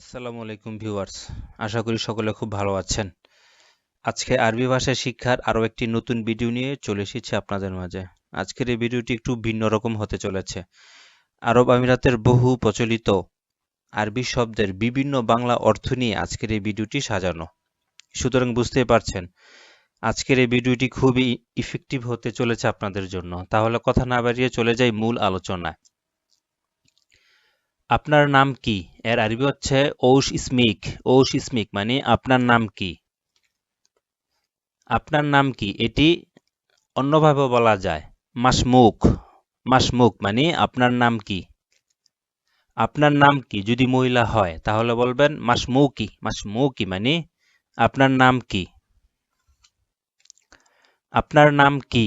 আসসালামু আলাইকুম ভিউয়ার্স। আশা করি সকলে খুব ভালো আছেন। আজকে আরবি ভাষা শিক্ষার আরও একটি নতুন ভিডিও নিয়ে চলে এসেছি আপনাদের মাঝে। আজকের এই ভিডিওটি একটু ভিন্ন রকম হতে চলেছে। আরব আমিরাতের বহু প্রচলিত আরবি শব্দের বিভিন্ন বাংলা অর্থ নিয়ে আজকের এই ভিডিওটি সাজানো। সুতরাং বুঝতেই পারছেন, আজকের এই ভিডিওটি খুবই ইফেক্টিভ হতে চলেছে আপনাদের জন্য। তাহলে কথা না বাড়িয়ে চলে যাই মূল আলোচনায়। আপনার নাম কি? এর আরবি হচ্ছে ঔশ ইসমিক। ঔশ ইসমিক মানে আপনার নাম কি? আপনার নাম কি? এটি অন্যভাবে বলা যায়। মাসমুখ মাসমুখ মানে আপনার নাম কি? আপনার নাম কি? যদি মহিলা হয়, তাহলে বলবেন মাসমুকি মাসমুকি মানে আপনার নাম কি? আপনার নাম কি?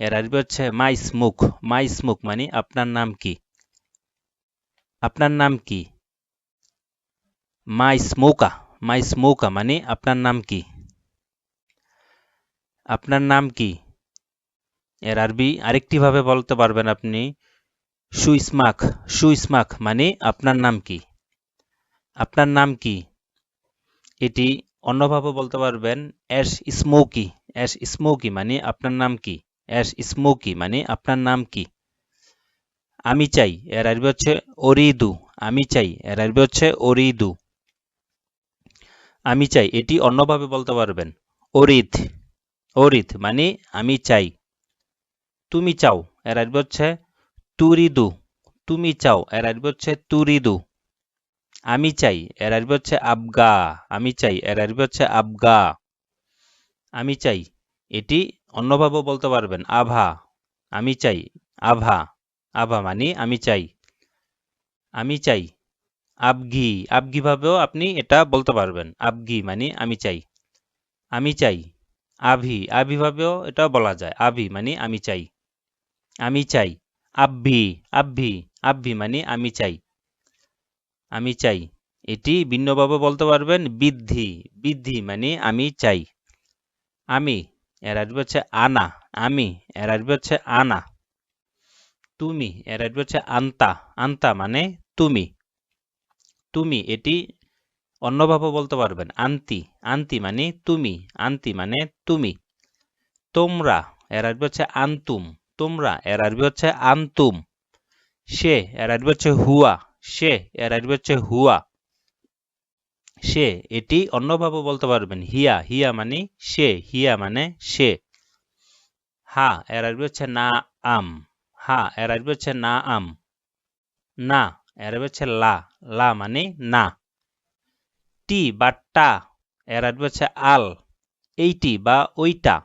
এর আরবি হচ্ছে মাইসমুক। মাইসমুক মানে আপনার নাম কি? আপনার নাম কি? মাই স্মোকা মাই স্মোকা মানে আপনার নাম কি? আপনার নাম কি? এর আরবি আরেকটি ভাবে বলতে পারবেন আপনি, সুইসমাক সুইসমাক মানে আপনার নাম কি? আপনার নাম কি? এটি অন্যভাবে বলতে পারবেন, অ্যাশ স্মোকি অ্যাশ স্মোকি মানে আপনার নাম কি? অ্যাশ স্মোকি মানে আপনার নাম কি? আমি চাই, এর আরবি হচ্ছে অরিদু। আমি চাই, এর আরবি হচ্ছে অরিদু। আমি চাই, এটি অন্যভাবে বলতে পারবেন। অরিদ অরিদ মানে আমি চাই। তুমি চাও, এর আরবি হচ্ছে তুরিদু। তুমি চাও, এর আরবি হচ্ছে তুরিদু। আমি চাই, এর আরবি হচ্ছে আবগা। আমি চাই, এর আরবি হচ্ছে আবগা। আমি চাই, এটি অন্যভাবে বলতে পারবেন, আভা। আমি চাই, আভা। আভা মানে আমি চাই। আমি চাই। আবগি আবগি ভাবেও আপনি এটা বলতে পারবেন। আবগি মানে আমি চাই। আমি চাই। আভি। আভি ভাবেও এটা বলা যায়। আভি মানে আমি চাই। আমি চাই। আব্বি আব্বি আব্বি মানে আমি চাই। আমি চাই। এটি ভিন্নভাবে বলতে পারবেন বৃদ্ধি। বৃদ্ধি মানে আমি চাই। আমি। এর আসবে হচ্ছে আনা। আমি। এর আসবে হচ্ছে আনা। তুমি, এর আসবে হচ্ছে আন্তা আন্তা মানে তুমি। তুমি, এটি অন্যভাবে বলতে পারবেন, আন্তি আন্তি মানে তুমি, আন্তি মানে তুমি। তোমরা, এর আসবে হচ্ছে আন্তুম, তোমরা, এর আসবে হচ্ছে আন্তুম। সে, এর আসবে হচ্ছে হুয়া, সে, এর আসবে হচ্ছে হুয়া। সে, এটি অন্যভাবে বলতে পারবেন, হিয়া হিয়া মানে সে, হিয়া মানে সে। হা, এর আসবে হচ্ছে না আম। হা, এর আসবে হচ্ছে না আম। না, এর আসবে হচ্ছে লা। লা মানে না। টি বা টা, এর আসবে হচ্ছে আল। এইটি বা ওইটা।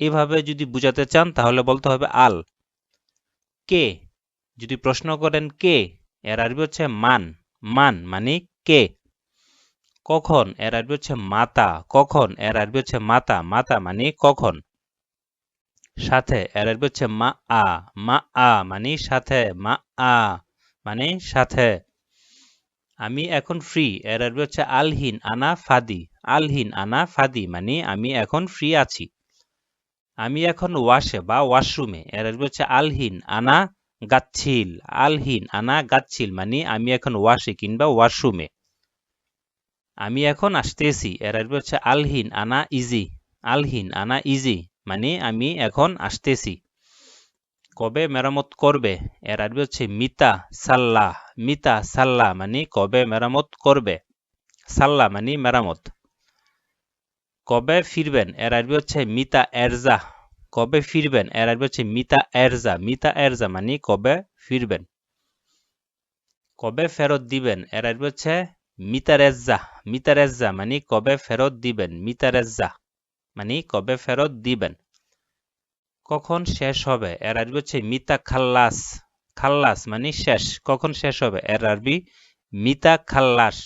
এভাবে যদি বুঝাতে চান, তাহলে বলতে হবে আল। কে? যদি প্রশ্ন করেন কে, এর আসবে হচ্ছে মান। মান মানে কে? কখন? এর আসবে হচ্ছে মাতা। কখন? এর আসবে হচ্ছে মাতা। মাতা মানে কখন? সাথে, এর হচ্ছে মা আ মা আ মানে সাথে, মা আ মানে সাথে। আমি এখন ফ্রি এর আসবে হচ্ছে আলহিন আনা ফাদি, আলহিন আনা ফাদি মানে আমি এখন ফ্রি আছি। আমি এখন ওয়াশে বা ওয়াশরুমে এর আসবে হচ্ছে আলহিন আনা গাচ্ছিল, আলহিন আনা গাচ্ছিল মানে আমি এখন ওয়াশে কিংবা ওয়াশরুমে আমি এখন আসতেছি, এর আসবে হচ্ছে আলহিন আনা ইজি আলহিন আনা ইজি মানে আমি এখন আসতেছি। কবে মেরামত করবে? এর আরবি হচ্ছে মিতা সাল্লাহ মিতা সাল্লাহ মানে কবে মেরামত করবে? সাল্লাহ মানে মেরামত। কবে ফিরবেন? এর আরবি হচ্ছে মিতা এরজা। কবে ফিরবেন? এর আরবি হচ্ছে মিতা এরজা। মিতা এরজা মানে কবে ফিরবেন? কবে ফেরত দিবেন? এর আরবি হচ্ছে মিতারেজ্জা মিতারেজ্জা মানে কবে ফেরত দিবেন? মিতারেজ্জা মানে কবে ফেরত দিবেন? কখন শেষ হবে? এর আরবি হচ্ছে মিতা খাল্লাস। খাল্লাস মানে শেষ। কখন শেষ হবে? এর আরবি মিতা খাল্লাস।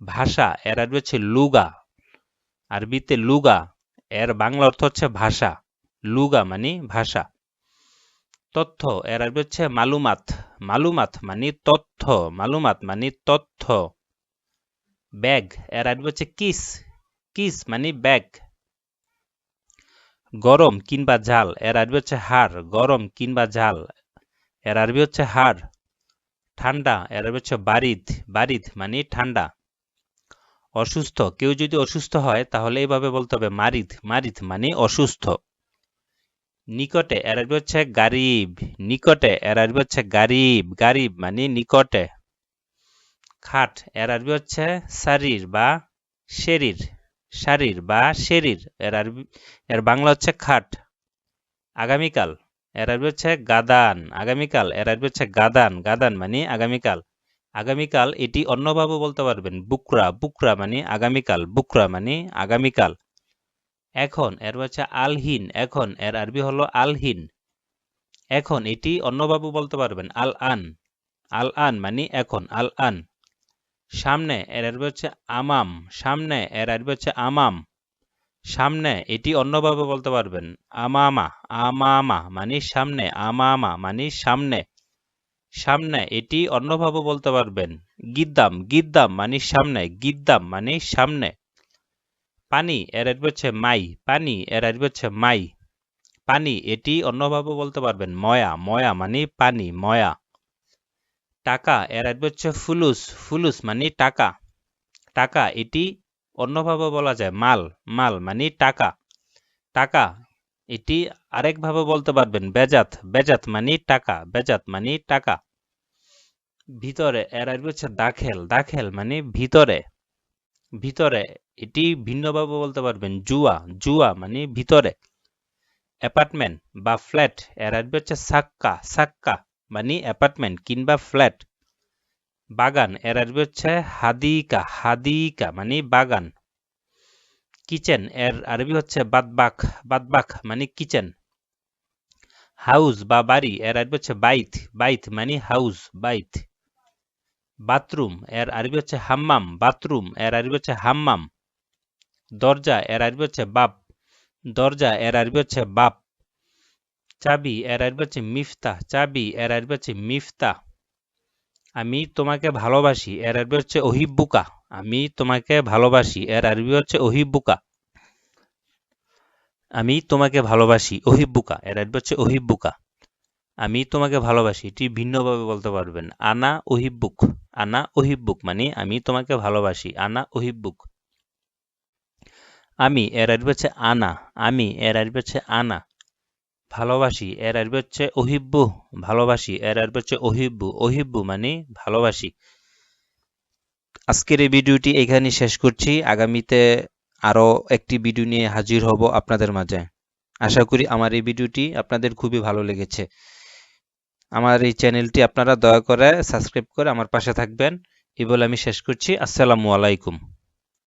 ভাষা, এর আরবি হচ্ছে লুগা। আরবিতে লুগা, এর বাংলা অর্থ হচ্ছে ভাষা। লুগা মানে ভাষা। তথ্য, এর আরবি হচ্ছে মালুমাত। মালুমাত মানে তথ্য। মালুমাত মানে তথ্য। ব্যাগ, এর আরবি হচ্ছে কিস। কিস মানে ব্যাগ। গরম কিংবা ঝাল, এর আরবি হচ্ছে হার গরম কিংবা ঝাল, এর আরবি হচ্ছে হার ঠান্ডা, এর আরবি হচ্ছে বারিদ। বারিদ মানে ঠান্ডা। অসুস্থ, কেউ যদি অসুস্থ হয়, তাহলে এইভাবে বলতে হবে মারিদ। মারিদ মানে অসুস্থ। নিকটে, এর আরবি হচ্ছে গারিব। নিকটে, এর আরবি হচ্ছে গারিব। গারিব মানে নিকটে। খাট, এর আরবি হচ্ছে শারীর বা শরীর। শারীর বা শরীর এর আরবি, এর বাংলা হচ্ছে খাট। আগামীকাল, এর আরবি হচ্ছে গাদান। আগামীকাল, এর আরবি হচ্ছে গাদান। গাদান মানে আগামীকাল। আগামীকাল, এটি অন্যভাবে বলতে পারবেন, বুকরা। বুকরা মানে আগামীকাল। বুকরা মানে আগামীকাল। এখন, এর হচ্ছে আলহিন। এখন, এর আরবি হলো আলহিন। এখন, এটি অন্যভাবে বলতে পারবেন, আল আন। আল আন মানে এখন, আল আন। সামনে এর আরবি হচ্ছে আমাম, সামনে এর আরবি হচ্ছে আমাম। সামনে, এটি অন্যভাবে বলতে পারবেন, আমামা আমামা মানে সামনে, আমামা মানে সামনে। সামনে, এটি অন্যভাবে বলতে পারবেন, গিদ্দাম গিদ্দাম মানে সামনে, গিদ্দাম মানে সামনে। পানি, এর আরবি হচ্ছে মাই, পানি, এর আরবি হচ্ছে মাই। পানি, এটি অন্যভাবে বলতে পারবেন, ময়া ময়া মানে পানি, ময়া। টাকা, এর আরবি হচ্ছে ফুলুস ফুলুস মানে টাকা। টাকা, এটি অন্যভাবে বলা যায়, মাল মাল মানে টাকা। টাকা, এটি আরেকভাবে বলতে পারবেন, বেজাত বেজাত মানে টাকা, বেজাত মানে টাকা। ভিতরে, এর আরবি হচ্ছে দাখেল দাখেল মানে ভিতরে। ভিতরে, এটি ভিন্নভাবে বলতে পারবেন, জুয়া জুয়া মানে ভিতরে। অ্যাপার্টমেন্ট বা ফ্ল্যাট, এর আরবি হচ্ছে সাক্কা সাক্কা। মানে অ্যাপার্টমেন্ট কিংবা ফ্ল্যাট বাগান, এর আরবি হচ্ছে হাদিকা হাদিকা মানে বাগান। কিচেন এর আরবি হচ্ছে বাদবাক বাদবাক মানে কিচেন হাউস বা বাড়ি, এর আরবি হচ্ছে বাইথ বাইথ মানে হাউস বাইথ বাথরুম এর আরবি হচ্ছে হাম্মাম বাথরুম এর আরবি হচ্ছে হাম্মাম দরজা, এর আরবি হচ্ছে বাপ। দরজা, এর আরবি হচ্ছে বাপ। চাবি, এর আরবি হচ্ছে মিফতা চাবি, এর আরবি হচ্ছে মিফতা আমি তোমাকে ভালোবাসি, এর আরবি হচ্ছে ওহিব্বুকা আমি তোমাকে ভালোবাসি, এর আরবি হচ্ছে ওহিব্বুকা আমি তোমাকে ভালোবাসি ওহিব্বুকা এর আরবি হচ্ছে ওহিব্বুকা আমি তোমাকে ভালোবাসি, এটি ভিন্নভাবে বলতে পারবেন। আনা ওহিব্বুক আনা ওহিব্বুক মানে আমি তোমাকে ভালোবাসি, আনা ওহিব্বুক আমি, এর আরবি হচ্ছে আনা। আমি, এর আরবি হচ্ছে আনা। ভালোবাসি, এর আরবি হচ্ছে ওহিব্বু ভালোবাসি, এর আরবি হচ্ছে ওহিব্বু ওহিব্বু মানে ভালোবাসি। আজকের এই ভিডিওটি এখানে শেষ করছি। আগামীতে আরও একটি ভিডিও নিয়ে হাজির হব আপনাদের মাঝে। আশা করি আমার এই ভিডিওটি আপনাদের খুবই ভালো লেগেছে। আমার এই চ্যানেলটি আপনারা দয়া করে সাবস্ক্রাইব করে আমার পাশে থাকবেন। এই বলে আমি শেষ করছি। আসসালামু আলাইকুম।